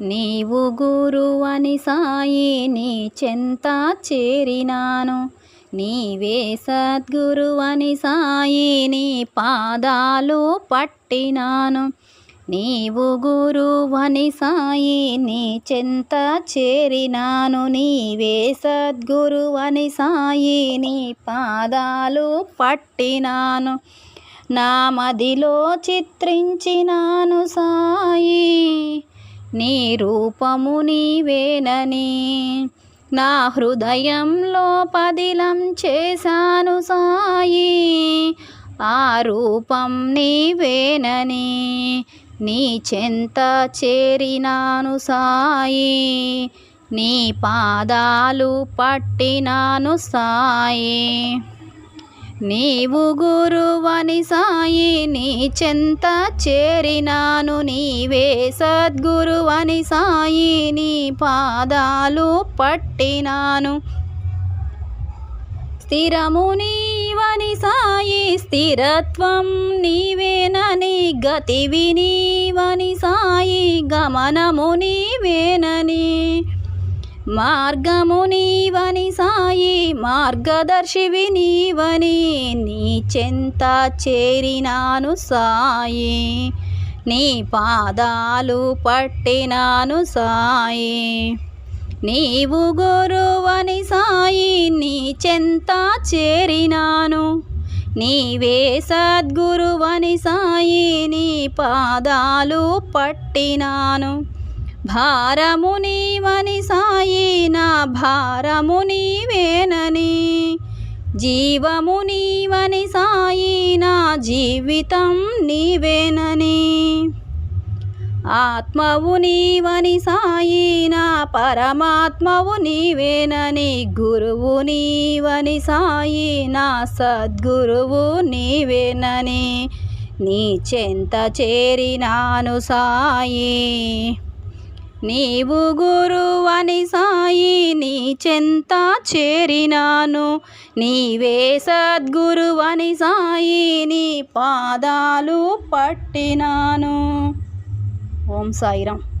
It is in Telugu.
నీవు గురువని సాయి నీ చెంత చేరినాను. నీవే సద్గురువని సాయి నీ పాదాలు పట్టినాను. నీవు గురువని సాయి నీ చెంత చేరినాను. నీవే సద్గురువని సాయి నీ పాదాలు పట్టినాను. నా మదిలో చిత్రించినాను సాయి. నీ రూపము నీవేనని నా హృదయంలో పదిలం చేశాను సాయి. ఆ రూపం నీవేనని నీ చెంత చేరినాను సాయి. నీ పాదాలు పట్టినాను సాయి. నీవు గురువని సాయి నీ చెంత చేరినాను నీవే సద్గురువని సాయి నీ పాదాలు పట్టినాను. స్థిరము నీవని సాయి స్థిరత్వం నీవేనని గతి వినీవని సాయి గమనము నీవేనని మార్గము నీవని సాయి. మార్గదర్శివి నీవని నీ చెంత చేరినాను సాయి. నీ పాదాలు పట్టినాను సాయి. నీవు గురువని సాయి నీ చెంత చేరినాను. నీవే సద్గురువని సాయి నీ పాదాలు పట్టినాను. భారము నీవని సాయి నా భారము నీవేనని. జీవము నీవని సాయి నా జీవితం నీవేనని. ఆత్మవు నీవని సాయి నా పరమాత్మవు నీవేనని. గురువు నీవని సాయి నా సద్గురువు నీవేనని. నీ చెంత చేరినాను సాయి. నీవు గురువని సాయి నీ చెంత చేరినాను. నీవే సద్గురువని సాయి నీ పాదాలు పట్టినాను. ఓం సాయిరామ్.